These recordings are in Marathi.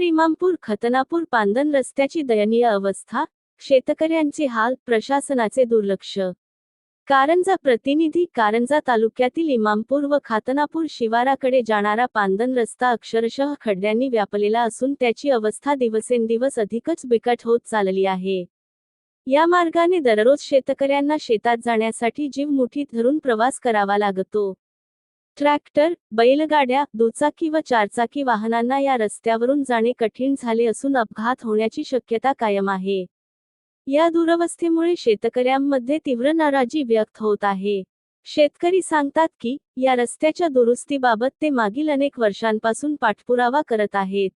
इमामपूर खतनापूर पांदन रस्त्याची दयनीय अवस्था शेतकऱ्यांचे हाल प्रशासनाचे दुर्लक्ष. कारंजा प्रतिनिधी कारंजा तालुक्यातील इमामपूर व खातनापूर शिवाराकडे जाणारा पांदन रस्ता अक्षरशः खड्ड्यांनी व्यापलेला असून त्याची अवस्था दिवसेंदिवस अधिकच बिकट होत चालली आहे. या मार्गाने दररोज शेतकऱ्यांना शेतात जाण्यासाठी जीव मुठी धरून प्रवास करावा लागतो. ट्रॅक्टर बैलगाड्या दुचाकी व चारचाकी वाहनांना या रस्त्यावरून जाणे कठीण झाले असून अपघात होण्याची शक्यता कायम आहे. या दुरवस्थेमुळे शेतकऱ्यांमध्ये तीव्र नाराजी व्यक्त होत आहे. शेतकरी सांगतात की या रस्त्याच्या दुरुस्तीबाबत ते मागील अनेक वर्षांपासून पाठपुरावा करत आहेत.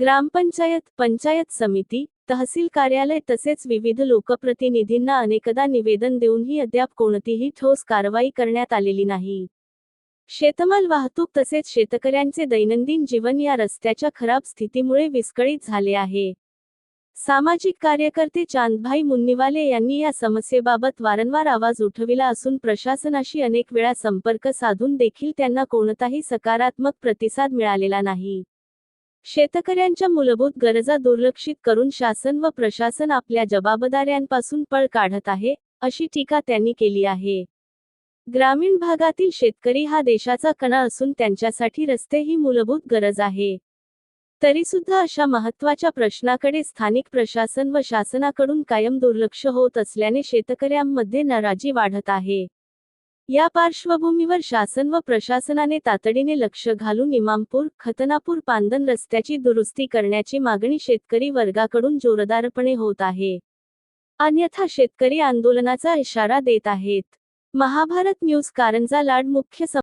ग्रामपंचायत पंचायत समिती तहसील कार्यालय तसेच विविध लोकप्रतिनिधींना अनेकदा निवेदन देऊनही अद्याप कोणतीही ठोस कारवाई करण्यात आलेली नाही. शेतमाल वाहतूक तसेच शेतकऱ्यांचे दैनंदिन जीवन या रस्त्याच्या खराब स्थितीमुळे विस्कळीत झाले आहे. सामाजिक कार्यकर्ते चांदभाई मुन्नीवाले यांनी या समस्येबाबत वारंवार आवाज उठविला असून प्रशासनाशी अनेक वेळा संपर्क साधून देखील त्यांना कोणताही सकारात्मक प्रतिसाद मिळालेला नाही. शेतकऱ्यांच्या मूलभूत गरजा दुर्लक्षित करून शासन व प्रशासन आपल्या जबाबदाऱ्यांपासून पळ काढत आहे अशी टीका त्यांनी केली आहे. ग्रामीण भागातील शेतकरी हा देशाचा कणा असून त्यांच्यासाठी रस्ते ही मूलभूत गरज आहे. तरीसुद्धा अशा महत्त्वाच्या प्रश्नाकडे स्थानिक प्रशासन व शासनाकडून कायम दुर्लक्ष होत असल्याने शेतकऱ्यांमध्ये नाराजी वाढत आहे. या पार्श्वभूमीवर शासन व प्रशासनाने तातडीने लक्ष घालून इमामपूर खतनापूर पांदन रस्त्याची दुरुस्ती करण्याची मागणी शेतकरी वर्गाकडून जोरदारपणे होत आहे. अन्यथा शेतकरी आंदोलनाचा इशारा देत आहेत. महाभारत न्यूज कारंजा लाड मुख्य